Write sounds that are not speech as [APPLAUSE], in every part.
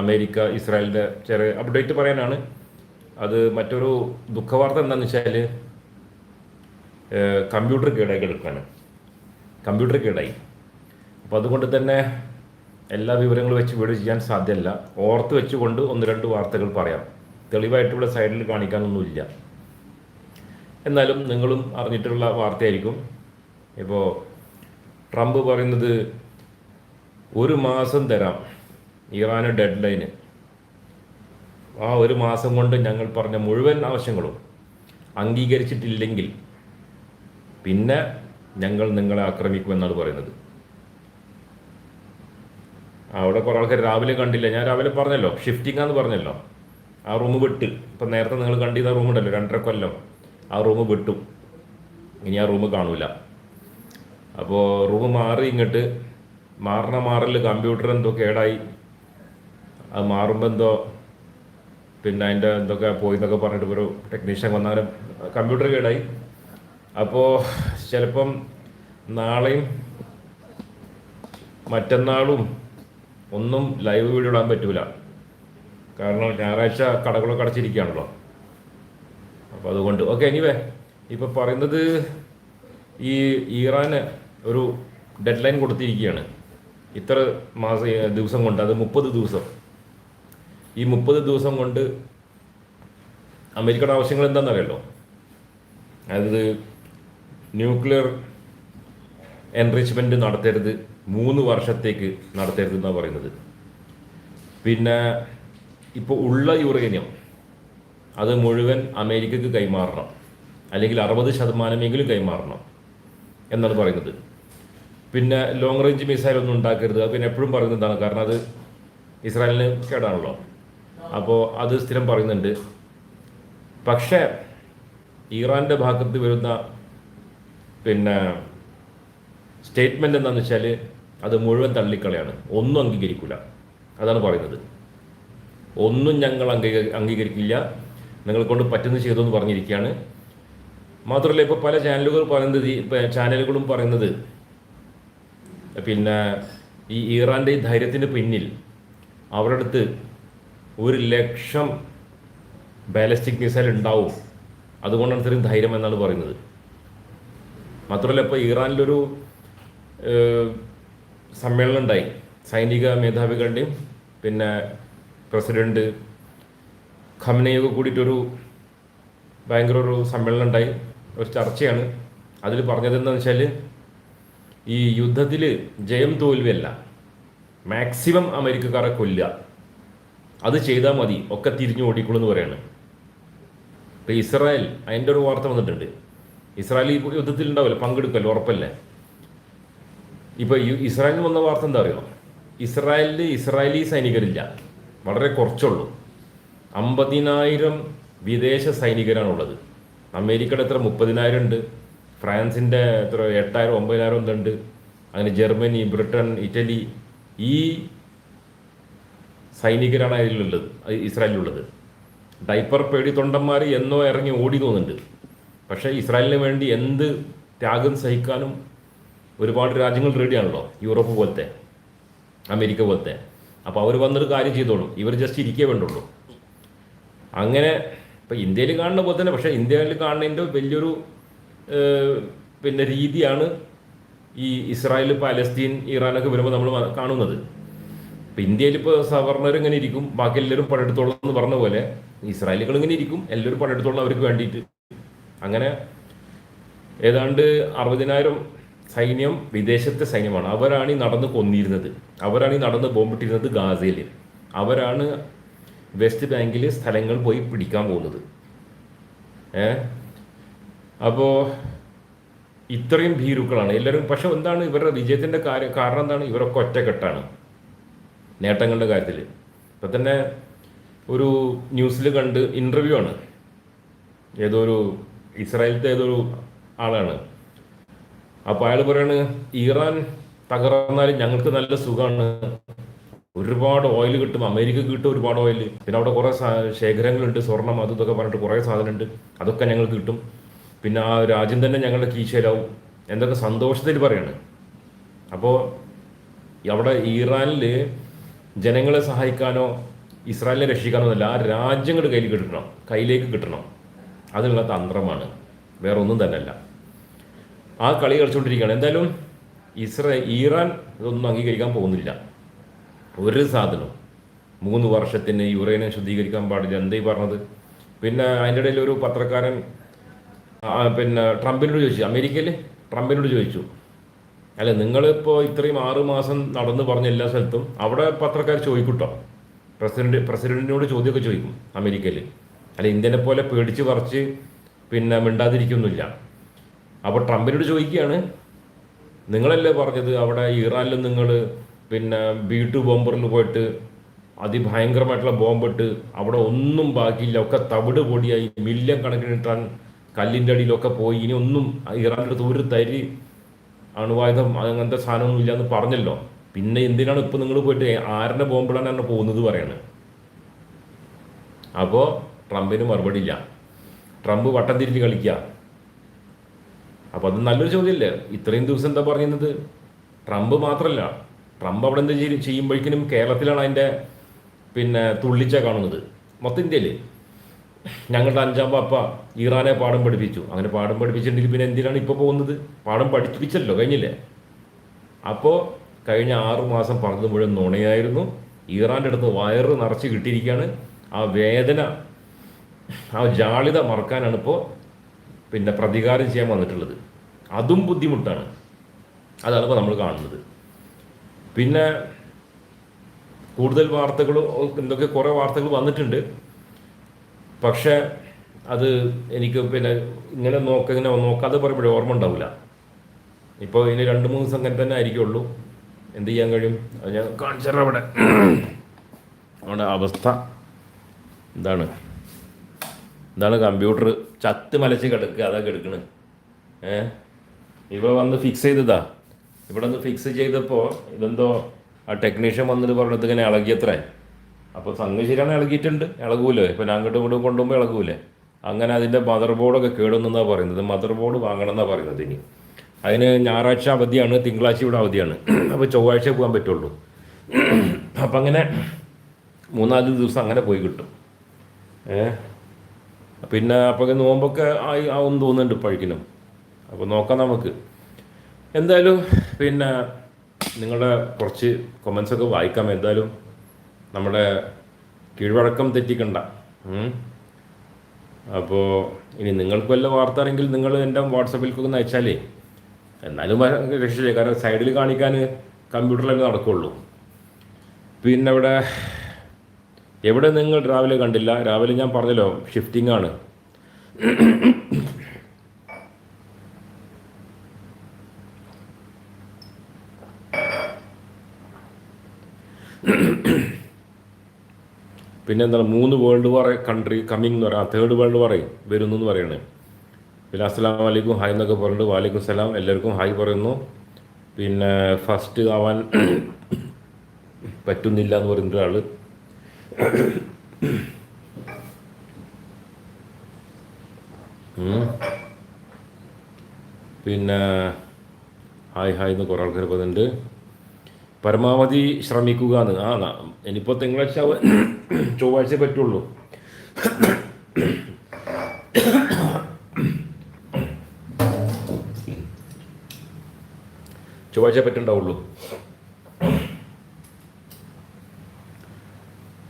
America ഇസ്രായേലിന്റെ ചെറിയ update പറയാനാണ്. അത് മറ്റൊരു ദുഃഖവാർത്ത എന്താണെന്ന് വെച്ചാൽ കമ്പ്യൂട്ടർ കേടായി കിടക്കുകയാണ് കമ്പ്യൂട്ടർ കേടായി. അപ്പോൾ അതുകൊണ്ട് തന്നെ എല്ലാ വിവരങ്ങളും വെച്ച് വീഡിയോ ചെയ്യാൻ സാധ്യമല്ല. ഓർത്ത് വെച്ചുകൊണ്ട് ഒന്ന് രണ്ട് വാർത്തകൾ പറയാം. തെളിവായിട്ട് ഇവിടെ സൈഡിൽ കാണിക്കാനൊന്നുമില്ല. എന്നാലും നിങ്ങളും അറിഞ്ഞിട്ടുള്ള വാർത്തയായിരിക്കും. ഇപ്പോൾ ട്രംപ് പറയുന്നത് ഒരു മാസം തരാം. ഇറാന് ഡെഡ് ലൈന് ആ ഒരു മാസം കൊണ്ട് ഞങ്ങൾ പറഞ്ഞ മുഴുവൻ ആവശ്യങ്ങളും അംഗീകരിച്ചിട്ടില്ലെങ്കിൽ പിന്നെ ഞങ്ങൾ നിങ്ങളെ ആക്രമിക്കുമെന്നാണ് പറയുന്നത്. അവിടെ കുറേ ആൾക്കാർ രാവിലെ കണ്ടില്ല. ഞാൻ രാവിലെ പറഞ്ഞല്ലോ ഷിഫ്റ്റിംഗ് ആന്ന് പറഞ്ഞല്ലോ. ആ റൂം വിട്ട്. ഇപ്പം നേരത്തെ നിങ്ങൾ കണ്ടിരുന്ന റൂം ഉണ്ടല്ലോ രണ്ടര കൊല്ലം. ആ റൂം വിട്ടു. ഇനി ആ റൂം കാണൂല. അപ്പോൾ റൂം മാറി ഇങ്ങോട്ട് മാറണ മാറൽ കമ്പ്യൂട്ടർ എന്തോ കേടായി. അത് മാറുമ്പോൾ എന്തോ പിന്നെ അതിന്റെ എന്തൊക്കെ പോയി എന്നൊക്കെ പറഞ്ഞിട്ട് ഒരു ടെക്നീഷ്യൻ വന്നാലും കമ്പ്യൂട്ടർ കേടായി. അപ്പോൾ ചിലപ്പം നാളെയും മറ്റന്നാളും ഒന്നും ലൈവ് വീഡിയോ ഇടാൻ പറ്റൂല. കാരണം ഞായറാഴ്ച കടകളൊക്കെ അടച്ചിരിക്കുകയാണല്ലോ. അപ്പോൾ അതുകൊണ്ട്. ഓക്കെ എനിവേ ഇപ്പോൾ പറയുന്നത് ഈ ഇറാന് ഒരു ഡെഡ് ലൈൻ കൊടുത്തിരിക്കുകയാണ്. ഇത്ര മാസ ദിവസം കൊണ്ട് അത് മുപ്പത് ദിവസം. ഈ മുപ്പത് ദിവസം കൊണ്ട് അമേരിക്കയുടെ ആവശ്യങ്ങൾ എന്താണെന്നറിയല്ലോ അതായത് ന്യൂക്ലിയർ എൻറിച്ച്മെന്റ് നടത്തരുത് മൂന്ന് വർഷത്തേക്ക് നടത്തരുത് എന്നാണ് പറയുന്നത്. പിന്നെ ഇപ്പോൾ ഉള്ള യുറേനിയം അത് മുഴുവൻ അമേരിക്കക്ക് കൈമാറണം. അല്ലെങ്കിൽ അറുപത് ശതമാനമെങ്കിലും കൈമാറണം എന്നാണ് പറയുന്നത്. പിന്നെ ലോങ് റേഞ്ച് മിസൈൽ ഒന്നും ഉണ്ടാക്കരുത്. അത് പിന്നെ എപ്പോഴും പറയുന്നതാണ്. കാരണം അത് ഇസ്രായേലിന് കേടാണല്ലോ. അപ്പോൾ അത് സ്ഥിരം പറയുന്നുണ്ട്. പക്ഷേ ഇറാന്റെ ഭാഗത്ത് വരുന്ന പിന്നെ സ്റ്റേറ്റ്മെന്റ് എന്താണെന്ന് വെച്ചാൽ അത് മുഴുവൻ തള്ളിക്കളയാണ്. ഒന്നും അംഗീകരിക്കില്ല അതാണ് പറയുന്നത്. ഒന്നും ഞങ്ങൾ അംഗീക അംഗീകരിക്കില്ല. നിങ്ങളെ കൊണ്ട് പറ്റുന്ന ചെയ്തെന്ന് പറഞ്ഞിരിക്കുകയാണ്. മാത്രമല്ല ഇപ്പോൾ പല ചാനലുകൾ പറയുന്നത് ചാനലുകളും പറയുന്നത് പിന്നെ ഈ ഇറാന്റെ ഈ ധൈര്യത്തിന് പിന്നിൽ അവരുടെ അടുത്ത് ഒരു ലക്ഷം ബാലിസ്റ്റിക് മിസൈൽ ഉണ്ടാവും. അതുകൊണ്ടാണ് ഇത്രയും ധൈര്യം എന്നാണ് പറയുന്നത്. മാത്രമല്ല ഇപ്പോൾ ഇറാനിലൊരു സമ്മേളനം ഉണ്ടായി. സൈനിക മേധാവികളുടെയും പിന്നെ പ്രസിഡന്റ് ഖമനയൊക്കെ കൂടിയിട്ടൊരു ഭയങ്കര ഒരു സമ്മേളനം ഉണ്ടായി. ഒരു ചർച്ചയാണ്. അതിൽ പറഞ്ഞത് എന്താണെന്ന് വെച്ചാൽ ഈ യുദ്ധത്തിൽ ജയം തോൽവിയല്ല. മാക്സിമം അമേരിക്കക്കാരെ കൊല്ലുക. അത് ചെയ്താൽ മതി. ഒക്കെ തിരിഞ്ഞു ഓടിക്കുള്ളൂ എന്ന് പറയാണ്. ഇപ്പം ഇസ്രായേൽ അതിന്റെ ഒരു വാർത്ത വന്നിട്ടുണ്ട്. ഇസ്രായേൽ ഈ യുദ്ധത്തിൽ ഉണ്ടാവില്ല. പങ്കെടുക്കല്ലോ? ഉറപ്പല്ലേ? ഇപ്പോൾ ഇസ്രായേലിന് വന്ന വാർത്ത എന്താ അറിയോ? ഇസ്രായേലിൽ ഇസ്രായേലി സൈനികരില്ല. വളരെ കുറച്ചുള്ളൂ. അമ്പതിനായിരം വിദേശ സൈനികരാണുള്ളത്. അമേരിക്കയുടെ എത്ര? മുപ്പതിനായിരം ഉണ്ട്. ഫ്രാൻസിന്റെ എത്ര എട്ടായിരം ഒമ്പതിനായിരം ഉണ്ട് അങ്ങനെ ജർമ്മനി ബ്രിട്ടൻ ഇറ്റലി ഈ സൈനികരാണ് അതിലുള്ളത് അത് ഇസ്രായേലിലുള്ളത്. ഡൈപ്പർ പേടി തൊണ്ടന്മാർ എന്നോ ഇറങ്ങി ഓടി തോന്നുന്നുണ്ട്. പക്ഷേ ഇസ്രായേലിന് വേണ്ടി എന്ത് ത്യാഗം സഹിക്കാനും ഒരുപാട് രാജ്യങ്ങൾ റെഡിയാണല്ലോ യൂറോപ്പ് പോലത്തെ അമേരിക്ക പോലത്തെ. അപ്പോൾ അവർ വന്നൊരു കാര്യം ചെയ്തോളും. ഇവർ ജസ്റ്റ് ഇരിക്കേ വേണ്ടുള്ളൂ. അങ്ങനെ ഇപ്പം ഇന്ത്യയിൽ കാണുന്ന പോലെ തന്നെ പക്ഷേ ഇന്ത്യയിൽ കാണുന്നതിന്റെ വലിയൊരു പിന്നെ രീതിയാണ് ഈ ഇസ്രായേൽ പാലസ്തീൻ ഇറാനൊക്കെ വരുമ്പോൾ നമ്മൾ കാണുന്നത്. ഇപ്പം ഇന്ത്യയിൽ ഇപ്പോൾ സവർണർ ഇങ്ങനെ ഇരിക്കും ബാക്കി എല്ലാവരും പണിയെടുത്തോളം എന്ന് പറഞ്ഞ പോലെ ഇസ്രായേലുകൾ ഇങ്ങനെ ഇരിക്കും എല്ലാവരും പണിയെടുത്തോളം അവർക്ക് വേണ്ടിയിട്ട്. അങ്ങനെ ഏതാണ്ട് അറുപതിനായിരം സൈന്യം വിദേശത്തെ സൈന്യമാണ്. അവരാണ് ഈ നടന്ന് കൊന്നിരുന്നത്. അവരാണ് ഈ നടന്ന് ബോംബിട്ടിരുന്നത് ഗാസയിൽ. അവരാണ് വെസ്റ്റ് ബാങ്കിൽ സ്ഥലങ്ങൾ പോയി പിടിക്കാൻ പോകുന്നത്. ഏ അപ്പോൾ ഇത്രയും ഭീരുക്കളാണ്. എല്ലാവരും പക്ഷെ എന്താണ് ഇവരുടെ വിജയത്തിന്റെ കാര്യം കാരണം എന്താണ്? ഇവരൊക്കെ ഒറ്റക്കെട്ടാണ് നേട്ടങ്ങളുടെ കാര്യത്തിൽ ഇപ്പം തന്നെ ഒരു ന്യൂസിൽ കണ്ട് ഇന്റർവ്യൂ ആണ്. ഏതോ ഒരു ഇസ്രായേലത്തെ ഏതോ ഒരു ആളാണ്. അപ്പോൾ അയാൾ പറയാണ് ഇറാൻ തകർന്നാലും ഞങ്ങൾക്ക് നല്ല സുഖമാണ്. ഒരുപാട് ഓയിൽ കിട്ടും. അമേരിക്കക്ക് കിട്ടും ഒരുപാട് ഓയിൽ പിന്നെ അവിടെ കുറേ ശേഖരങ്ങളുണ്ട് സ്വർണം അതും ഇതൊക്കെ പറഞ്ഞിട്ട് കുറേ സാധനമുണ്ട്. അതൊക്കെ ഞങ്ങൾക്ക് കിട്ടും. പിന്നെ ആ രാജ്യം തന്നെ ഞങ്ങളുടെ കീശയിലാവും. എന്തൊക്കെ സന്തോഷത്തിൽ പറയാണ്. അപ്പോൾ അവിടെ ഇറാനിൽ ജനങ്ങളെ സഹായിക്കാനോ ഇസ്രായേലിനെ രക്ഷിക്കാനോ അല്ല ആ രാജ്യങ്ങൾ കയ്യിൽ കിട്ടണം. കയ്യിലേക്ക് കിട്ടണം. അതിനുള്ള തന്ത്രമാണ്. വേറെ ഒന്നും തന്നെയല്ല. ആ കളി കളിച്ചുകൊണ്ടിരിക്കുകയാണ്. എന്തായാലും ഇസ്രേ ഇറാൻ ഇതൊന്നും അംഗീകരിക്കാൻ പോകുന്നില്ല. ഒരു സാധനം മൂന്ന് വർഷത്തിന് യുറേനെ ശുദ്ധീകരിക്കാൻ പാടില്ല. എന്തേ പറഞ്ഞത്? പിന്നെ അതിന്റെ ഇടയിൽ ഒരു പത്രക്കാരൻ പിന്നെ ട്രംപിനോട് ചോദിച്ചു അമേരിക്കയിൽ ട്രംപിനോട് ചോദിച്ചു. അല്ല നിങ്ങളിപ്പോൾ ഇത്രയും ആറ് മാസം നടന്ന് പറഞ്ഞ എല്ലാ സ്ഥലത്തും അവിടെ പത്രക്കാർ ചോദിക്കൂട്ടോ? പ്രസിഡന്റ് പ്രസിഡന്റിനോട് ചോദ്യമൊക്കെ ചോദിക്കും അമേരിക്കയിൽ അല്ല ഇന്ത്യനെ പോലെ പേടിച്ച് പറിച്ച് പിന്നെ മിണ്ടാതിരിക്കുന്നില്ല അപ്പോൾ ട്രംപിനോട് ചോദിക്കുകയാണ് നിങ്ങളല്ലേ പറഞ്ഞത് അവിടെ ഇറാനിൽ നിങ്ങൾ പിന്നെ ബി ടു ബോംബറിൽ പോയിട്ട് അതിഭയങ്കരമായിട്ടുള്ള ബോംബിട്ട് അവിടെ ഒന്നും ബാക്കിയില്ല ഒക്കെ തവിട് പൊടിയായി മില്യൺ കണക്കിന് ടൺ കല്ലിന്റെ അടിയിലൊക്കെ പോയി. ഇനി ഒന്നും ഇറാന്റെ അടുത്ത് ഒരു തരി അണുവായുധം അങ്ങനത്തെ സാധനമൊന്നും ഇല്ലയെന്ന് പറഞ്ഞല്ലോ. പിന്നെ എന്തിനാണ് ഇപ്പം നിങ്ങൾ പോയിട്ട് ആരുടെ ബോംബിടാനാണ് പോകുന്നത് പറയാണ്? അപ്പോൾ ട്രംപിന് മറുപടി ഇല്ല. ട്രംപ് വട്ടം തിരിഞ്ഞ് കളിക്കുക അപ്പോൾ അത് നല്ലൊരു ചോദ്യമല്ലേ ഇത്രയും ദിവസം എന്താ പറയുന്നത് ട്രംപ് മാത്രമല്ല ട്രംപ് അവിടെ എന്താ ചെയ്യും? ചെയ്യുമ്പോഴേക്കിനും കേരളത്തിലാണ് അതിന്റെ പിന്നെ തുള്ളിച്ച കാണുന്നത്. മൊത്തം ഇന്ത്യയിൽ ഞങ്ങളുടെ അഞ്ചാം പാപ്പ ഇറാനെ പാഠം പഠിപ്പിച്ചു. അങ്ങനെ പാഠം പഠിപ്പിച്ചിട്ടുണ്ടെങ്കിൽ പിന്നെ എന്തിനാണ് ഇപ്പോൾ പോകുന്നത്? പാഠം പഠിപ്പിച്ചല്ലോ കഴിഞ്ഞില്ലേ? അപ്പോൾ കഴിഞ്ഞ ആറു മാസം പറഞ്ഞത് മുഴുവൻ നുണയായിരുന്നു. ഇറാന്റെ അടുത്ത് വയറ് നിറച്ച് കിട്ടിയിരിക്കുകയാണ്. ആ വേദന ആ ജാളിത മറക്കാനാണ് ഇപ്പോൾ പിന്നെ പ്രതികാരം ചെയ്യാൻ വന്നിട്ടുള്ളത്. അതും ബുദ്ധിമുട്ടാണ്. അതാണ് ഇപ്പോൾ നമ്മൾ കാണുന്നത്. പിന്നെ കൂടുതൽ വാർത്തകൾ എന്തൊക്കെ കുറേ വാർത്തകൾ വന്നിട്ടുണ്ട്. പക്ഷേ അത് എനിക്ക് പിന്നെ ഇങ്ങനെ നോക്ക ഇങ്ങനെ നോക്കാതെ പറയുമ്പോഴേ ഓർമ്മ ഉണ്ടാവില്ല. ഇപ്പോൾ ഇനി രണ്ട് മൂന്ന് ദിവസം അങ്ങനെ തന്നെ ആയിരിക്കുള്ളൂ. എന്ത് ചെയ്യാൻ കഴിയും? അത് ഞാൻ കാണിച്ചറ അവിടെ. അവിടെ അവസ്ഥ എന്താണ്? എന്താണ് കമ്പ്യൂട്ടർ ചത്ത് മലച്ച് കിടക്കുക അതാ കിടക്കണ്. ഏ? ഇവിടെ വന്ന് ഫിക്സ് ചെയ്തതാ. ഇവിടെ ഒന്ന് ഫിക്സ് ചെയ്തപ്പോൾ ഇതെന്തോ ആ ടെക്നീഷ്യൻ വന്നിട്ട് പറഞ്ഞത് ഇങ്ങനെ ഇളകിയത്രേ. അപ്പോൾ സംഗതി ശരിയാണ് ഇളകിയിട്ടുണ്ട് ഇളകൂലേ? ഇപ്പം ഞാൻ അങ്ങോട്ടും ഇങ്ങോട്ടും കൊണ്ടുപോകുമ്പോൾ ഇളകൂലേ? അങ്ങനെ അതിന്റെ മദർ ബോർഡൊക്കെ കേടുന്നെന്നാണ് പറയുന്നത്. മദർ ബോർഡ് വാങ്ങണം എന്നാണ് പറയുന്നത് ഇനി. അതിന് ഞായറാഴ്ച അവധിയാണ് തിങ്കളാഴ്ച ഇവിടെ അവധിയാണ്. അപ്പോൾ ചൊവ്വാഴ്ച പോകാൻ പറ്റുള്ളൂ. അപ്പം അങ്ങനെ മൂന്നാൽ ദിവസം അങ്ങനെ പോയി കിട്ടും. ഏ? പിന്നെ അപ്പോൾ നോമ്പൊക്കെ ആയി ആവും തോന്നുന്നുണ്ട് പഴിക്കണം അപ്പോൾ നോക്കാം നമുക്ക്. എന്തായാലും പിന്നെ നിങ്ങളുടെ കുറച്ച് കൊമൻസൊക്കെ വായിക്കാം. എന്തായാലും നമ്മുടെ കീഴ്വഴക്കം തെറ്റിക്കണ്ട. അപ്പോൾ ഇനി നിങ്ങൾക്ക് വല്ല വാർത്ത അറിയെങ്കിൽ നിങ്ങൾ എന്റെ വാട്സപ്പിലേക്ക് ഒന്ന് അയച്ചാലേ. എന്നാലും രക്ഷയില്ല കാരണം സൈഡിൽ കാണിക്കാൻ കമ്പ്യൂട്ടറിലൊക്കെ നടക്കുള്ളൂ. പിന്നെ ഇവിടെ എവിടെ നിങ്ങൾ രാവിലെ കണ്ടില്ല? രാവിലെ ഞാൻ പറഞ്ഞല്ലോ ഷിഫ്റ്റിംഗ് ആണ്. പിന്നെ എന്താണ് മൂന്ന് വേൾഡ് വാർ കൺട്രി കമ്മിങ് എന്ന് പറയാം തേർഡ് വേൾഡ് വാർ വരുന്നു എന്ന് പറയണേ. പിന്നെ അസ്സലാം വലൈക്കും ഹായ് എന്നൊക്കെ പറഞ്ഞിട്ട് വാലൈക്കും സലാം എല്ലാവർക്കും ഹായ് പറയുന്നു. പിന്നെ ഫസ്റ്റ് ആവാൻ [COUGHS] പറ്റുന്നില്ല എന്ന് പറയുന്ന ഒരാൾ. [COUGHS] പിന്നെ ഹായ് ഹായ് എന്ന് കുറേ ആൾക്കാർ പറയുന്നുണ്ട്. പരമാവധി ശ്രമിക്കുക എന്ന്. ആ ഇനിയിപ്പോൾ തിങ്കളാഴ്ച ചൊവ്വാഴ്ച പറ്റുള്ളൂ. ചൊവ്വാഴ്ച പറ്റുണ്ടാവുള്ളൂ.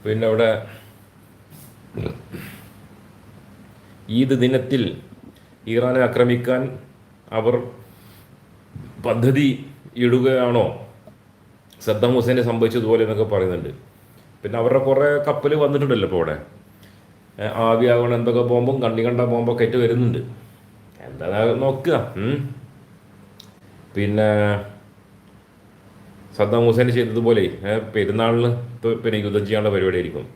പിന്നെ അവിടെ ഈദ് ദിനത്തിൽ ഇറാനെ ആക്രമിക്കാൻ അവർ പദ്ധതി ഇടുകയാണോ? സദ്ദാം ഹുസൈനെ സംഭവിച്ചതുപോലെ എന്നൊക്കെ പറയുന്നുണ്ട്. പിന്നെ അവരുടെ കുറേ കപ്പൽ വന്നിട്ടുണ്ടല്ലോ ഇപ്പോൾ ഇവിടെ. ഏ, ആവിയാവണം എന്തൊക്കെ ബോംബും കണ്ണി കണ്ട ബോംബൊക്കെ ആയിട്ട് വരുന്നുണ്ട്. എന്താ നോക്കുക പിന്നെ സദ്ദാം ഹുസൈൻ ചെയ്തതുപോലെ പെരുന്നാളിന് പിന്നെ യുദ്ധം ചെയ്യാനുള്ള പരിപാടി ആയിരിക്കും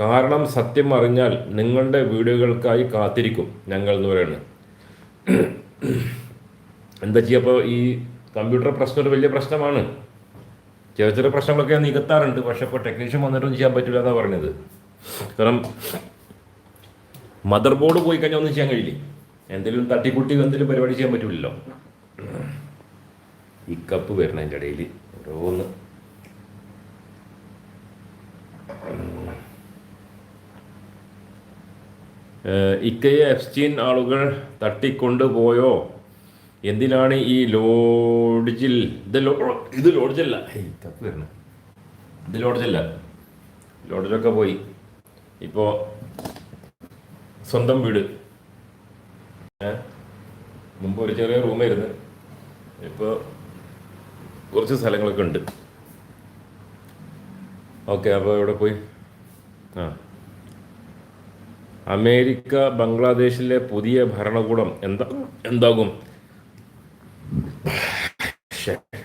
കാരണം സത്യം അറിഞ്ഞാൽ നിങ്ങളുടെ വീഡിയോകൾക്കായി കാത്തിരിക്കും ഞങ്ങൾ എന്ന് പറയുന്നത് എന്താ ചെയ്യപ്പോൾ ഈ കമ്പ്യൂട്ടർ പ്രശ്നം ഒരു വലിയ പ്രശ്നമാണ്. ചെറിയ ചെറിയ പ്രശ്നങ്ങളൊക്കെ നികത്താറുണ്ട്. പക്ഷെ ഇപ്പോൾ ടെക്നീഷ്യൻ വന്നിട്ടൊന്നും ചെയ്യാൻ പറ്റില്ല എന്നാണ് പറഞ്ഞത്. കാരണം മദർ ബോർഡ് പോയി കഴിഞ്ഞാൽ ഒന്നും ചെയ്യാൻ കഴിയില്ല? എന്തെങ്കിലും തട്ടിക്കുട്ടി എന്തെങ്കിലും പരിപാടി ചെയ്യാൻ പറ്റില്ലല്ലോ ഈ കപ്പ് വരണം എന്റെ ഇടയിൽ ഓരോന്ന് ഇക്കയെ എഫ്സ്റ്റീൻ ആളുകൾ തട്ടിക്കൊണ്ടുപോയോ? എന്തിനാണ് ഈ ലോഡ്ജിൽ ഇത് ഇത് ലോഡ്ജല്ല. തപ്പ് വരണം ഇത് ലോഡ്ജല്ല. ലോഡ്ജൊക്കെ പോയി. ഇപ്പോൾ സ്വന്തം വീട്? മുമ്പ് ഒരു ചെറിയ റൂമായിരുന്നു ഇപ്പോൾ കുറച്ച് സ്ഥലങ്ങളൊക്കെ ഉണ്ട്. ഓക്കെ അപ്പോൾ ഇവിടെ പോയി? ആ. അമേരിക്ക ബംഗ്ലാദേശിലെ പുതിയ ഭരണകൂടം എന്താ എന്താകും ശ്ശെ. ഏ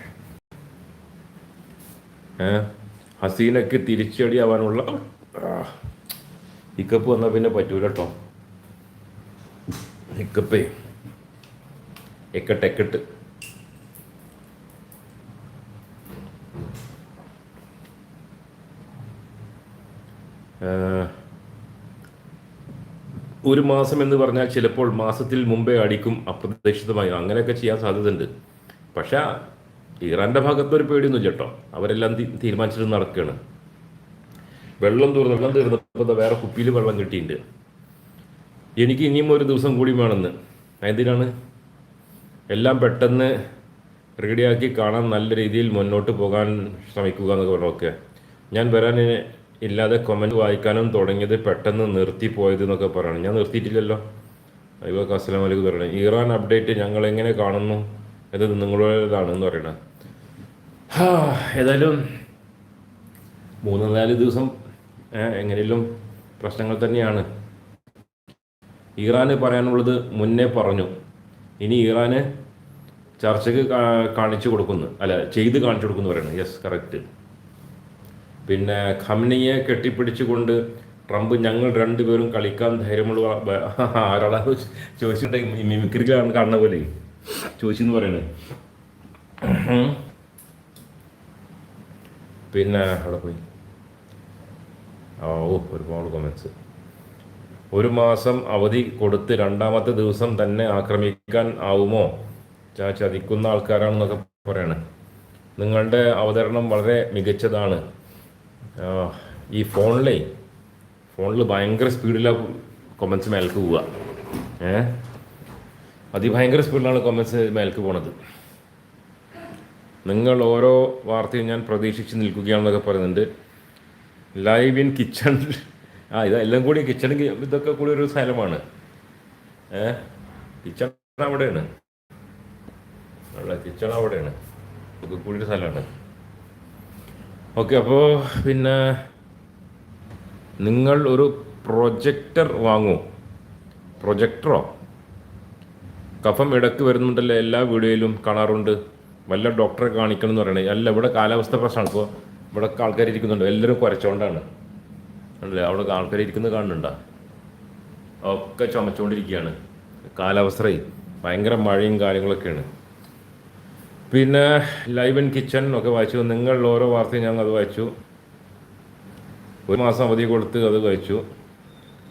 ഹസീനക്ക് തിരിച്ചടിയാവാനുള്ള. ഹിക്കപ്പ് വന്നാൽ പിന്നെ പറ്റൂല കേട്ടോ ഹിക്കപ്പേ എക്കട്ട് എക്കട്ട് ഏഹ് ഒരു മാസം എന്ന് പറഞ്ഞാൽ ചിലപ്പോൾ മാസത്തിൽ മുമ്പേ അടിക്കും അപ്രതീക്ഷിതമായി. അങ്ങനെയൊക്കെ ചെയ്യാൻ സാധ്യതയുണ്ട്. പക്ഷേ ഇറാന്റെ ഭാഗത്ത് ഒരു പേടിയൊന്നുമില്ല കേട്ടോ. അവരെല്ലാം തീരുമാനിച്ചിട്ട് നടക്കുകയാണ് വെള്ളം തീർന്നു വെള്ളം തീർന്നപ്പോൾ വേറെ കുപ്പിയിൽ വെള്ളം കിട്ടിയിട്ടുണ്ട് എനിക്ക് ഇനിയും ഒരു ദിവസം കൂടി വേണമെന്ന് എന്തിനാണ് എല്ലാം പെട്ടെന്ന് റെഡിയാക്കി കാണാൻ നല്ല രീതിയിൽ മുന്നോട്ട് പോകാൻ ശ്രമിക്കുക എന്നൊക്കെ പറഞ്ഞൊക്കെ ഞാൻ വരാൻ ഇല്ലാതെ കമന്റ് വായിക്കാനും തുടങ്ങിയത് പെട്ടെന്ന് നിർത്തിപ്പോയത് എന്നൊക്കെ പറയണം. ഞാൻ നിർത്തിയിട്ടില്ലല്ലോ. അയ്യോ അസ്സലാമലൈക്കും പറയണേ. ഇറാൻ അപ്ഡേറ്റ് ഞങ്ങൾ എങ്ങനെ കാണുന്നു? ഇത് നിങ്ങളുടേതാണ് എന്ന് പറയണത് ഏതായാലും മൂന്ന് നാല് ദിവസം എങ്ങനെയും പ്രശ്നങ്ങൾ തന്നെയാണ്. ഇറാന് പറയാനുള്ളത് മുന്നേ പറഞ്ഞു. ഇനി ഇറാന് ചർച്ചയ്ക്ക് കാണിച്ചു കൊടുക്കുന്നു. അല്ല ചെയ്ത് കാണിച്ചു കൊടുക്കുന്നു പറയുന്നത് യെസ് കറക്റ്റ് പിന്നെ ഖംനിയെ കെട്ടിപ്പിടിച്ചുകൊണ്ട് ട്രംപ് ഞങ്ങൾ രണ്ടുപേരും കളിക്കാൻ ധൈര്യമുള്ള ആരാളാ ചോദിച്ചിട്ട് മിമിക്രിയിലാണ് കാണുന്ന പോലെ. ചോദിച്ചെന്ന് പറയണത് പിന്നെ അവിടെ പോയി. ഓ ഒരുപാട് കൊമൻസ് ഒരു മാസം അവധി കൊടുത്ത് രണ്ടാമത്തെ ദിവസം തന്നെ ആക്രമിക്കാൻ ആവുമോ? ചതിക്കുന്ന ആൾക്കാരാണെന്നൊക്കെ പറയണേ. നിങ്ങളുടെ അവതരണം വളരെ മികച്ചതാണ്. ഈ ഫോണിലേ ഫോണിൽ ഭയങ്കര സ്പീഡിലാണ് കൊമൻസ് മേൽക്ക് പോവുക. ഏ? അതിഭയങ്കര സ്പീഡിലാണ് കൊമൻസ് മേൽക്ക് പോണത്. നിങ്ങൾ ഓരോ വാർത്തയും ഞാൻ പ്രതീക്ഷിച്ച് നിൽക്കുകയാണെന്നൊക്കെ പറയുന്നുണ്ട്. ലൈവ് ഇൻ കിച്ചൺ ആ ഇതെല്ലാം കൂടി കിച്ചൺ ഇതൊക്കെ കൂടി ഒരു സ്ഥലമാണ്. ഏ? കിച്ചൺ അവിടെയാണ്. കിച്ചൺ അവിടെയാണ്. ഇതൊക്കെ കൂടി ഒരു സ്ഥലമാണ്. ഓക്കെ അപ്പോൾ പിന്നെ നിങ്ങൾ ഒരു പ്രൊജക്ടർ വാങ്ങൂ. പ്രൊജക്ടറോ കഫം ഇടയ്ക്ക് വരുന്നുണ്ടല്ലോ എല്ലാ വീഡിയോയിലും കാണാറുണ്ട്. വല്ല ഡോക്ടറെ കാണിക്കണം എന്ന് പറയണേ. അല്ല ഇവിടെ കാലാവസ്ഥ പ്രശ്നമാണ്. ഇപ്പോൾ ഇവിടെ ആൾക്കാർ ഇരിക്കുന്നുണ്ട്. എല്ലാവരും കുറച്ചുകൊണ്ടാണ് അല്ലേ? അവിടെ ആൾക്കാർ ഇരിക്കുന്നത് കാണുന്നുണ്ടോ? ഒക്കെ ചുമച്ചുകൊണ്ടിരിക്കുകയാണ് കാലാവസ്ഥ ഭയങ്കര മഴയും കാര്യങ്ങളൊക്കെയാണ്. പിന്നെ ലൈവ് ഇൻ കിച്ചൺ ഒക്കെ വായിച്ചു. നിങ്ങളുടെ ഓരോ വാർത്തയും ഞങ്ങൾ അത് വായിച്ചു. ഒരു മാസം അവധി കൊടുത്ത് അത് വായിച്ചു.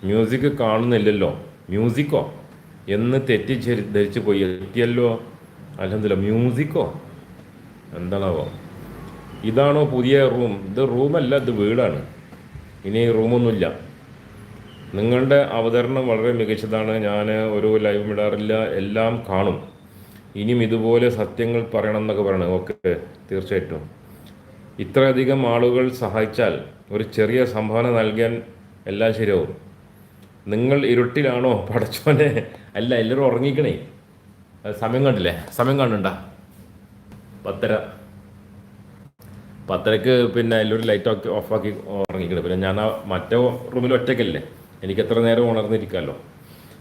മ്യൂസിക് കാണുന്നില്ലല്ലോ. മ്യൂസിക്കോ? എന്ന് തെറ്റിച്ച് ധരിച്ചു പോയി. എത്തിയല്ലോ? അല്ലെന്നില്ല മ്യൂസിക്കോ? എന്താണാവോ? ഇതാണോ പുതിയ റൂം? ഇത് റൂമല്ല ഇത് വീടാണ്. ഇനി റൂമൊന്നുമില്ല. നിങ്ങളുടെ അവതരണം വളരെ മികച്ചതാണ്. ഞാൻ ഒരു ലൈവ് ഇടാറില്ല. എല്ലാം കാണും. ഇനിയും ഇതുപോലെ സത്യങ്ങൾ പറയണം എന്നൊക്കെ പറയണം. ഓക്കെ തീർച്ചയായിട്ടും. ഇത്രയധികം ആളുകൾ സഹായിച്ചാൽ ഒരു ചെറിയ സംഭാവന നൽകാൻ എല്ലാം ശരിയാവും. നിങ്ങൾ ഇരുട്ടിലാണോ പടച്ചോനെ? അല്ല എല്ലാവരും ഉറങ്ങിക്കണേ. സമയം കണ്ടില്ലേ? സമയം കാണണ്ട. പത്തര. പത്തരക്ക് പിന്നെ എല്ലാവരും ലൈറ്റ് ഓഫ് ഓഫാക്കി ഉറങ്ങിക്കണേ. പിന്നെ ഞാൻ ആ മറ്റേ റൂമിൽ ഒറ്റക്കല്ലേ? എനിക്ക് എത്ര നേരം ഉണർന്നിരിക്കാമല്ലോ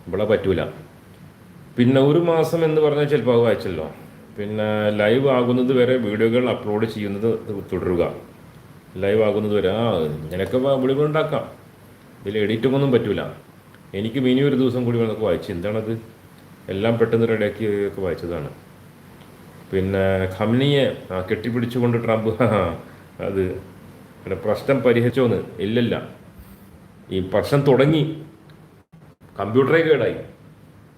ഇവിടെ പറ്റൂല. പിന്നെ ഒരു മാസം എന്ന് പറഞ്ഞാൽ ചിലപ്പോൾ അത് വായിച്ചല്ലോ. പിന്നെ ലൈവ് ആകുന്നത് വരെ വീഡിയോകൾ അപ്ലോഡ് ചെയ്യുന്നത് തുടരുക. ലൈവ് ആകുന്നത് വരെ. ആ ഇങ്ങനെയൊക്കെ വിളിവുണ്ടാക്കാം ഇതിൽ എഡിറ്റിംഗ് ഒന്നും പറ്റൂല. എനിക്ക് ഇനി ഒരു ദിവസം കൂടി വന്നൊക്കെ വായിച്ചു. എന്താണത്? എല്ലാം പെട്ടെന്ന് റെഡിയാക്കി ഒക്കെ വായിച്ചതാണ്. പിന്നെ ഖംനിയെ കെട്ടിപ്പിടിച്ചുകൊണ്ട് ട്രംപ് അത് പ്രശ്നം പരിഹരിച്ചോന്ന് ഇല്ലല്ല. ഈ പ്രശ്നം തുടങ്ങി. കമ്പ്യൂട്ടറേ കേടായി.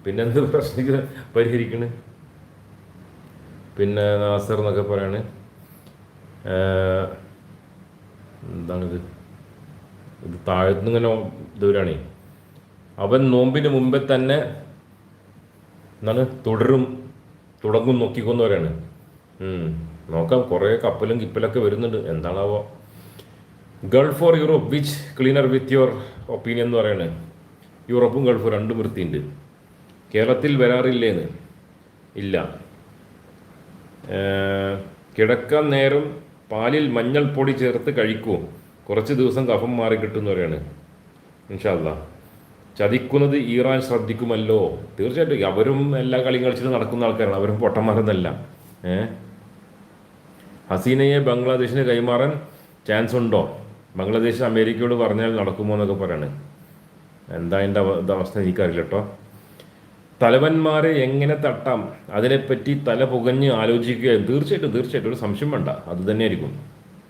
പിന്നെ എന്ത് പ്രശ്നം പരിഹരിക്കണ്? പിന്നെ നാസർ എന്നൊക്കെ പറയാണ് എന്താണിത്? ഇത് താഴ്ന്നിങ്ങനെ ദൂരാണേ അവൻ നോമ്പിന് മുമ്പേ തന്നെ എന്താണ് തുടരും തുടങ്ങും നോക്കിക്കൊന്നവരാണ്. നോക്കാം കുറേ കപ്പലും കിപ്പലൊക്കെ വരുന്നുണ്ട്. എന്താണാവോ? Gulf for Europe which cleaner with your opinion എന്ന് പറയുന്നത് യൂറോപ്പും ഗൾഫും രണ്ടും വൃത്തിയുണ്ട്. കേരളത്തിൽ വരാറില്ലേന്ന്? ഇല്ല. കിടക്കാൻ നേരം പാലിൽ മഞ്ഞൾപ്പൊടി ചേർത്ത് കഴിക്കൂ. കുറച്ച് ദിവസം കഫം മാറിക്കിട്ടും എന്ന് പറയാണ് ഇൻഷാല്ല ചതിക്കുന്നത് ഈറാൻ ശ്രദ്ധിക്കുമല്ലോ? തീർച്ചയായിട്ടും. അവരും എല്ലാ കളിയും കളിച്ചിട്ട് നടക്കുന്ന ആൾക്കാരാണ്. അവരും പൊട്ടന്മാരെന്നല്ല. ഏ? ഹസീനയെ ബംഗ്ലാദേശിന് കൈമാറാൻ ചാൻസ് ഉണ്ടോ? ബംഗ്ലാദേശ് അമേരിക്കയോട് പറഞ്ഞാൽ നടക്കുമോ എന്നൊക്കെ പറയാണ്. എന്താ ഇത് അവസ്ഥ എനിക്കറിയില്ല കേട്ടോ. തലവന്മാരെ എങ്ങനെ തട്ടാം? അതിനെപ്പറ്റി തല പുകഞ്ഞ് ആലോചിക്കുക തീർച്ചയായിട്ടും തീർച്ചയായിട്ടും. ഒരു സംശയം വേണ്ട. അത് തന്നെയായിരിക്കും.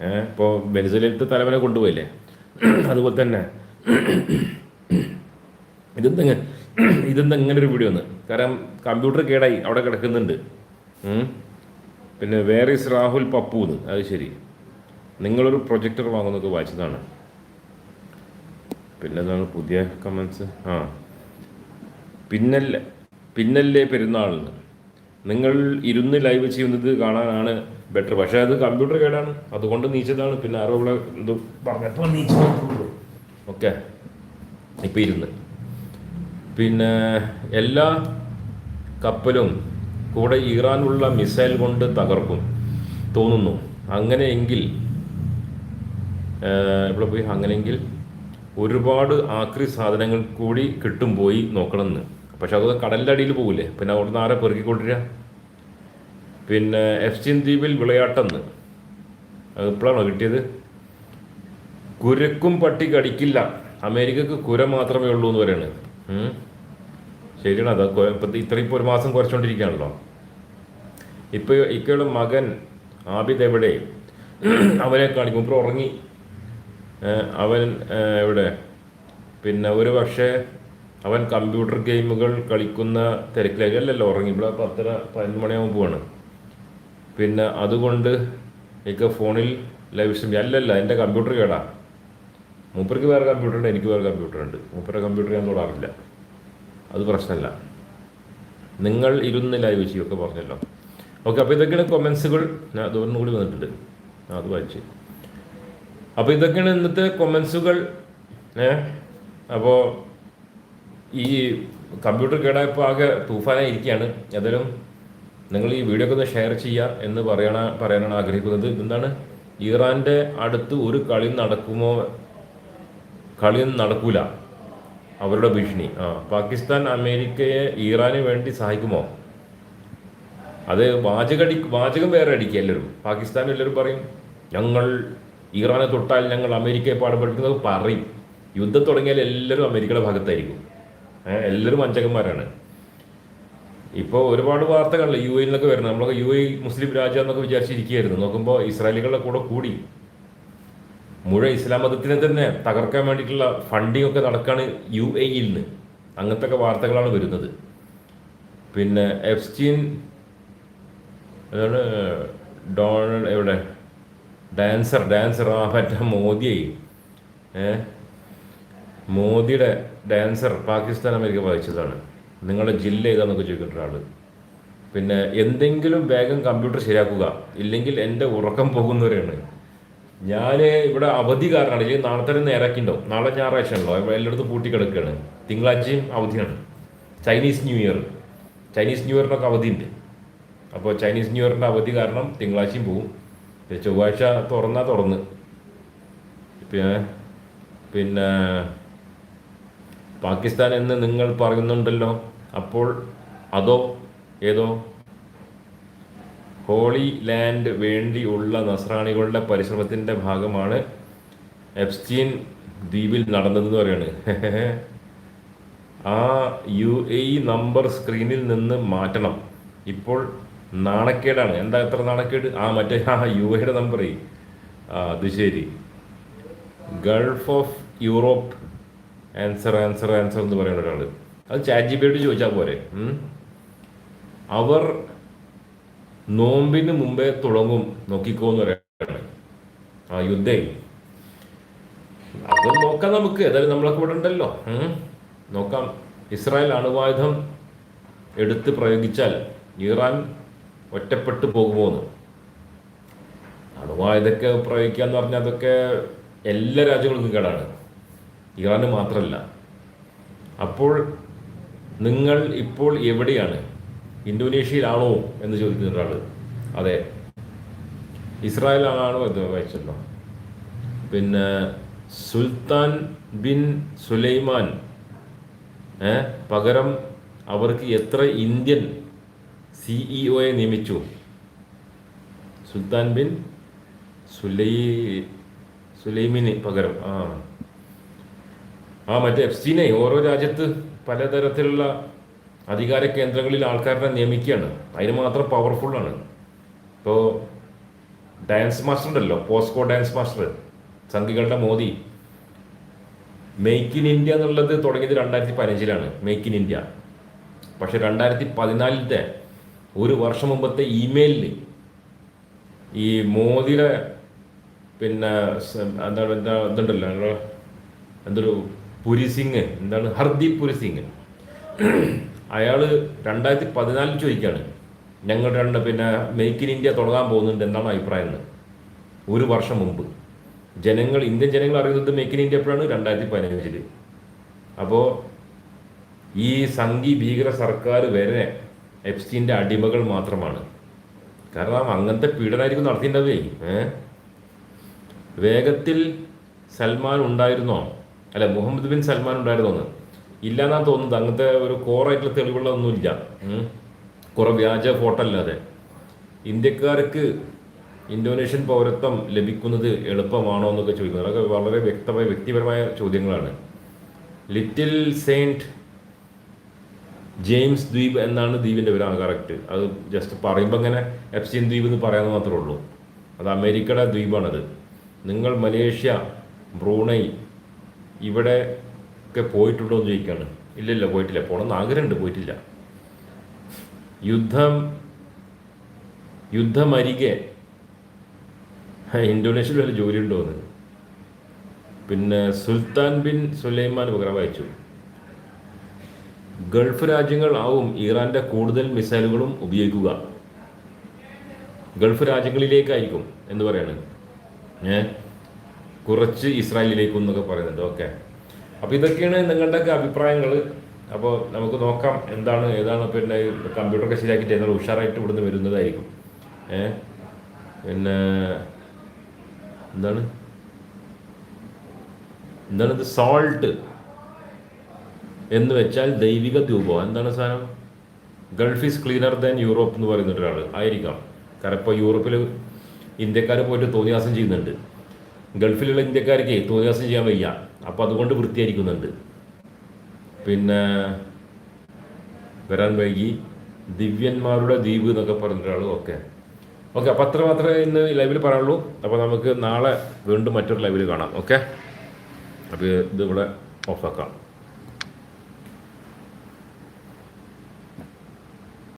ഏഹ് ഇപ്പോൾ വെനിസലത്തെ തലവനെ കൊണ്ടുപോയില്ലേ? അതുപോലെ തന്നെ ഇതെന്തെങ്ങ [CLEARS THROAT] ഇതെന്താ ഇങ്ങനെ ഒരു വീഡിയോ ഒന്ന് കാരണം കമ്പ്യൂട്ടർ കേടായി അവിടെ കിടക്കുന്നുണ്ട്. പിന്നെ വേർ ഇസ് രാഹുൽ പപ്പു എന്ന്? അത് ശരി. നിങ്ങളൊരു പ്രൊജക്ടർ വാങ്ങുന്നൊക്കെ വായിച്ചതാണ്. പിന്നെ എന്താണ് പുതിയ കമൻസ് ആ. പിന്നല്ല പിന്നല്ലേ പെരുന്നാളിന് നിങ്ങൾ ഇരുന്ന് ലൈവ് ചെയ്യുന്നത് കാണാനാണ് ബെറ്റർ പക്ഷേ അത് കമ്പ്യൂട്ടർ കേടാണ്. അതുകൊണ്ട് നീച്ചതാണ്. പിന്നെ ആരോ ഇവിടെ ഇത് പറഞ്ഞപ്പോൾ നീച്ചു ഓക്കെ ഇപ്പം ഇരുന്ന്. പിന്നെ എല്ലാ കപ്പലും കൂടെ ഇറാനുള്ള മിസൈൽ കൊണ്ട് തകർക്കും തോന്നുന്നു. അങ്ങനെയെങ്കിൽ ഇവിടെ പോയി അങ്ങനെയെങ്കിൽ ഒരുപാട് ആക്രി സാധനങ്ങൾ കൂടി കിട്ടും പോയി നോക്കണമെന്ന്. പക്ഷെ അത് കടലിന്റെ അടിയിൽ പോകില്ലേ പിന്നെ അവിടുന്ന് ആരെ പെറുക്കിക്കൊണ്ടിരിക്കുക പിന്നെ എഫ്സിൻ ദ്വീപിൽ വിളയാട്ടെന്ന്. എപ്പോഴാണോ കിട്ടിയത്? കുരക്കും പട്ടി കടിക്കില്ല അമേരിക്കക്ക് കുര മാത്രമേ ഉള്ളൂ എന്ന് പറയാണ്. ഉം. ശരിയാണ് അത് ഇപ്പം ഇത്രയും ഒരു മാസം കുറച്ചുകൊണ്ടിരിക്കുകയാണല്ലോ ഇപ്പോൾ ഇക്കയുടെ മകൻ ആബിദ് എവിടെ? അവനെ കാണിക്കും. ഇപ്പോൾ ഉറങ്ങി. അവൻ എവിടെ? പിന്നെ ഒരു പക്ഷേ അവൻ കമ്പ്യൂട്ടർ ഗെയിമുകൾ കളിക്കുന്ന തിരക്കിലേക്ക് അല്ലല്ലോ ഉറങ്ങി. ഇവിടെ പത്തര പതിനൊന്ന് മണിയാകുമ്പോൾ പോവാണ്. പിന്നെ അതുകൊണ്ട് എനിക്ക് ഫോണിൽ ലൈവ് സ്ട്രീം അല്ലല്ല എന്റെ കമ്പ്യൂട്ടർ കേടാ. മൂപ്പർക്ക് വേറെ കമ്പ്യൂട്ടർ ഉണ്ട് എനിക്ക് വേറെ കമ്പ്യൂട്ടർ ഉണ്ട് മൂപ്പരുടെ കമ്പ്യൂട്ടർ ഞാൻ തൊടാറില്ല. അത് പ്രശ്നമല്ല നിങ്ങൾ ഇരുന്ന് ലൈവ് ചെയ്യുമൊക്കെ പറഞ്ഞല്ലോ. ഓക്കെ അപ്പോൾ ഇതൊക്കെയാണ് കൊമൻസുകൾ ഞാൻ അതൊന്നും കൂടി വന്നിട്ടുണ്ട്. അത് വായിച്ച്. അപ്പോൾ ഇതൊക്കെയാണ് ഇന്നത്തെ കൊമൻസുകൾ ഏ? അപ്പോൾ ഈ കമ്പ്യൂട്ടർ കേടായപ്പോൾ ആകെ തൂഫാനായി ഇരിക്കുകയാണ്. ഏതായാലും നിങ്ങൾ ഈ വീഡിയോ ഒക്കെ ഒന്ന് ഷെയർ ചെയ്യുക എന്ന് പറയണ പറയാനാണ് ആഗ്രഹിക്കുന്നത്. എന്താണ് ഇറാന്റെ അടുത്ത് ഒരു കളി നടക്കുമോ? കളി നടക്കൂല. അവരുടെ ഭീഷണി. ആ പാകിസ്ഥാൻ അമേരിക്കയെ ഇറാന് വേണ്ടി സഹായിക്കുമോ? അത് വാചകടി വാചകം വേറെ അടിക്കുക എല്ലാവരും. പാകിസ്ഥാൻ എല്ലാവരും പറയും ഞങ്ങൾ ഇറാനെ തൊട്ടാൽ ഞങ്ങൾ അമേരിക്കയെ പാഠം പറയും. യുദ്ധം തുടങ്ങിയാൽ എല്ലാവരും അമേരിക്കയുടെ ഭാഗത്തായിരിക്കും. എല്ലാവരും വഞ്ചകന്മാരാണ്. ഇപ്പോൾ ഒരുപാട് വാർത്തകളിൽ യു എന്നൊക്കെ വരുന്നത്. നമ്മളൊക്കെ യു എ മുസ്ലിം രാജ്യം എന്നൊക്കെ വിചാരിച്ചിരിക്കുകയായിരുന്നു. നോക്കുമ്പോൾ ഇസ്രായേലികളുടെ കൂടെ കൂടി. മുഴുവൻ ഇസ്ലാം മതത്തിനെ തന്നെ തകർക്കാൻ വേണ്ടിയിട്ടുള്ള ഫണ്ടിങ് ഒക്കെ നടക്കുകയാണ് യു എ ഇയിൽ നിന്ന് അങ്ങനത്തെ ഒക്കെ വാർത്തകളാണ് വരുന്നത്. പിന്നെ എഫ്സ്റ്റീൻ അതാണ് ഡോണൾഡ് എവിടെ? Dancer dancer. ആ പറ്റ മോദിയായി ഏ? മോദിയുടെ ഡാൻസർ പാകിസ്ഥാൻ അമേരിക്ക വായിച്ചതാണ്. നിങ്ങളുടെ ജില്ല ഏതാണെന്നൊക്കെ ചോദിക്കുന്ന ഒരാൾ പിന്നെ എന്തെങ്കിലും വേഗം കമ്പ്യൂട്ടർ ശരിയാക്കുക ഇല്ലെങ്കിൽ എന്റെ ഉറക്കം പോകുന്നവരെയാണ്. ഞാൻ ഇവിടെ അവധി കാരണമാണ് ഇല്ലെങ്കിൽ നാളെ തന്നെ നേരാക്കിണ്ടാവും നാളെ ഞായറാഴ്ച ഉണ്ടല്ലോ എല്ലായിടത്തും പൂട്ടി കിടക്കുകയാണ് തിങ്കളാഴ്ചയും അവധിയാണ്. Chinese new year. Chinese new ഇയറിനൊക്കെ അവധിയുണ്ട്. അപ്പോൾ ചൈനീസ് ന്യൂ ഇയറിന്റെ അവധി കാരണം തിങ്കളാഴ്ചയും പോവും. പിന്നെ ചൊവ്വാഴ്ച തുറന്നാൽ തുറന്ന്. പിന്നെ പിന്നെ പാകിസ്ഥാൻ എന്ന് നിങ്ങൾ പറയുന്നുണ്ടല്ലോ. അപ്പോൾ അതോ ഏതോ ഹോളി ലാൻഡ് വേണ്ടിയുള്ള നസ്രാണികളുടെ പരിശ്രമത്തിന്റെ ഭാഗമാണ് എപ്സ്റ്റീൻ ദ്വീപിൽ നടന്നതെന്ന് പറയാണ്. ആ യു എ നമ്പർ സ്ക്രീനിൽ നിന്ന് മാറ്റണം. ഇപ്പോൾ നാണക്കേടാണ്. എന്താ എത്ര നാണക്കേട്? ആ മറ്റേ ആ യു എയുടെ നമ്പർ ആ അത് ശരി. Gulf of Europe answer answer answer എന്ന് പറയുന്ന ഒരാൾ അത് ചാറ്റ് ജി ബിയോട് ചോദിച്ചാൽ പോരെ. അവർ നോമ്പിന് മുമ്പേ തുടങ്ങും നോക്കിക്കോ എന്ന് പറയാണ് ആ യുദ്ധേ. അത് നോക്കാം നമുക്ക്. ഏതായാലും നമ്മളൊക്കെ ഇവിടെ ഉണ്ടല്ലോ. നോക്കാം. ഇസ്രായേൽ അണുവായുധം എടുത്ത് പ്രയോഗിച്ചാൽ ഇറാൻ ഒറ്റപ്പെട്ടു പോകുമോ എന്ന് അണുവായുധമൊക്കെ പ്രയോഗിക്കുക എന്ന് പറഞ്ഞാൽ അതൊക്കെ എല്ലാ രാജ്യങ്ങൾക്കും കേടാണ്. ഇറാന് മാത്രമല്ല അപ്പോൾ നിങ്ങൾ ഇപ്പോൾ എവിടെയാണ്? ഇന്തോനേഷ്യയിലാണോ എന്ന് ചോദിക്കുന്ന ഒരാൾ അതെ. ഇസ്രായേലാണോ എന്ന് വായിച്ചല്ലോ പിന്നെ സുൽത്താൻ ബിൻ സുലൈമാൻ പകരം അവർക്ക് എത്ര ഇന്ത്യൻ സിഇഒയെ നിയമിച്ചു? സുൽത്താൻ ബിൻ സുലൈ സുലൈമിന് പകരം. ആ. ആ മറ്റേ സീനെ ഓരോ രാജ്യത്ത് പലതരത്തിലുള്ള അധികാര കേന്ദ്രങ്ങളിൽ ആൾക്കാരെ നിയമിക്കുകയാണ്. അതിന് മാത്രം പവർഫുള്ളാണ് ഇപ്പോൾ ഡാൻസ് മാസ്റ്റർ ഉണ്ടല്ലോ പോസ്കോ ഡാൻസ് മാസ്റ്റർ സംഘികളുടെ മോദി. മെയ്ക്ക് ഇൻ ഇന്ത്യ എന്നുള്ളത് തുടങ്ങിയത് രണ്ടായിരത്തി പതിനഞ്ചിലാണ് മെയ്ക്ക് ഇൻ ഇന്ത്യ പക്ഷെ രണ്ടായിരത്തി പതിനാലിലത്തെ ഒരു വർഷം മുമ്പത്തെ ഇമെയിലിൽ ഈ മോദിയുടെ പിന്നെ എന്താ എന്താ ഇതുണ്ടല്ലോ എന്തൊരു പുരി സിംഗ് എന്താണ് ഹർദീപ് പുരി സിംഗ്. അയാൾ രണ്ടായിരത്തി പതിനാലിൽ ചോദിക്കുകയാണ് ഞങ്ങൾ രണ്ട് പിന്നെ മേക്ക് ഇൻ ഇന്ത്യ തുടങ്ങാൻ പോകുന്നുണ്ട് എന്താണ് അഭിപ്രായം ഒരു വർഷം മുമ്പ്. ജനങ്ങൾ ഇന്ത്യൻ ജനങ്ങൾ അറിയുന്നത് മേക്ക് ഇൻ ഇന്ത്യ എപ്പോഴാണ്? രണ്ടായിരത്തി പതിനഞ്ചിൽ അപ്പോൾ ഈ സംഘി ഭീകര സർക്കാർ വരെ എപ്സ്റ്റീന്റെ അടിമകൾ മാത്രമാണ്. കാരണം അങ്ങനത്തെ പീഡനമായിരിക്കും നടത്തിയിട്ടുണ്ടാവേ. വേഗത്തിൽ സൽമാൻ ഉണ്ടായിരുന്നോ? അല്ല മുഹമ്മദ് ബിൻ സൽമാൻ ഉണ്ടായിരുന്നോ എന്ന്? ഇല്ല എന്നാ തോന്നുന്നത്. അങ്ങനത്തെ ഒരു കോറായിട്ടുള്ള തെളിവുകളൊന്നുമില്ല. കുറെ വ്യാജ ഫോട്ടോ അല്ലാതെ ഇന്ത്യക്കാർക്ക് ഇന്തോനേഷ്യൻ പൗരത്വം ലഭിക്കുന്നത് എളുപ്പമാണോ എന്നൊക്കെ ചോദിക്കുന്നത്. അതൊക്കെ വളരെ വ്യക്തമായ വ്യക്തിപരമായ ചോദ്യങ്ങളാണ്. ലിറ്റിൽ സെയിന്റ് ജെയിംസ് ദ്വീപ് എന്നാണ് ദ്വീപിന്റെ പേര് കറക്റ്റ് അത് ജസ്റ്റ് പറയുമ്പോൾ ഇങ്ങനെ എപ്സ്റ്റീൻ ദ്വീപ് എന്ന് പറയാമെന്ന് മാത്രമേ ഉള്ളൂ. അത് അമേരിക്കയുടെ ദ്വീപാണത്. നിങ്ങൾ മലേഷ്യ ബ്രൂണൈ ഇവിടെ ഒക്കെ പോയിട്ടുണ്ടോ എന്ന് ചോദിക്കുകയാണ് ഇല്ലില്ല പോയിട്ടില്ല. പോകണമെന്ന് ആഗ്രഹമുണ്ട് പോയിട്ടില്ല. യുദ്ധം യുദ്ധമരികെ ഇന്തോനേഷ്യയിൽ വല്ല ജോലി ഉണ്ടോ എന്ന്. പിന്നെ സുൽത്താൻ ബിൻ സുലൈമാൻ പകരം വായിച്ചു ഗൾഫ് രാജ്യങ്ങൾ ആവും ഇറാന്റെ കൂടുതൽ മിസൈലുകളും ഉപയോഗിക്കുക. ഗൾഫ് രാജ്യങ്ങളിലേക്കായിരിക്കും എന്ന് പറയാണ്. ഏ? കുറച്ച് ഇസ്രായേലിലേക്കും എന്നൊക്കെ പറയുന്നുണ്ട്. ഓക്കെ. അപ്പോൾ ഇതൊക്കെയാണ് നിങ്ങളുടെയൊക്കെ അഭിപ്രായങ്ങൾ അപ്പോൾ നമുക്ക് നോക്കാം എന്താണ് ഏതാണ് പിന്നെ കമ്പ്യൂട്ടറൊക്കെ ശരിയാക്കിയിട്ട് എന്നാൽ ഉഷാറായിട്ട് ഇവിടുന്ന് വരുന്നതായിരിക്കും. ഏ? പിന്നെ എന്താണ്? എന്താണ് ഇത് സോൾട്ട് എന്ന് വെച്ചാൽ ദൈവിക ദ്വീപോ എന്താണ് സാധനം? Gulf is cleaner than Europe എന്ന് പറയുന്ന ഒരാൾ ആയിരിക്കാം കാരണം ഇപ്പോൾ യൂറോപ്പിൽ ഇന്ത്യക്കാർ പോയിട്ട് തോന്നിയാസം ചെയ്യുന്നുണ്ട്. ഗൾഫിലുള്ള ഇന്ത്യക്കാർക്ക് തോന്നിയാസം ചെയ്യാൻ വയ്യ. അപ്പോൾ അതുകൊണ്ട് വൃത്തിയായിരിക്കുന്നുണ്ട്. പിന്നെ വരാൻ വൈകി ദിവ്യന്മാരുടെ ദ്വീപ് എന്നൊക്കെ പറഞ്ഞ ഒരാൾ ഓക്കെ ഓക്കെ അപ്പോൾ അത്ര മാത്രമേ ഇന്ന് ലൈവിൽ പറയാനുള്ളൂ. അപ്പോൾ നമുക്ക് നാളെ വീണ്ടും മറ്റൊരു ലൈവിൽ കാണാം. ഓക്കെ? അപ്പോൾ ഇത് ഇവിടെ ഓഫാക്കാം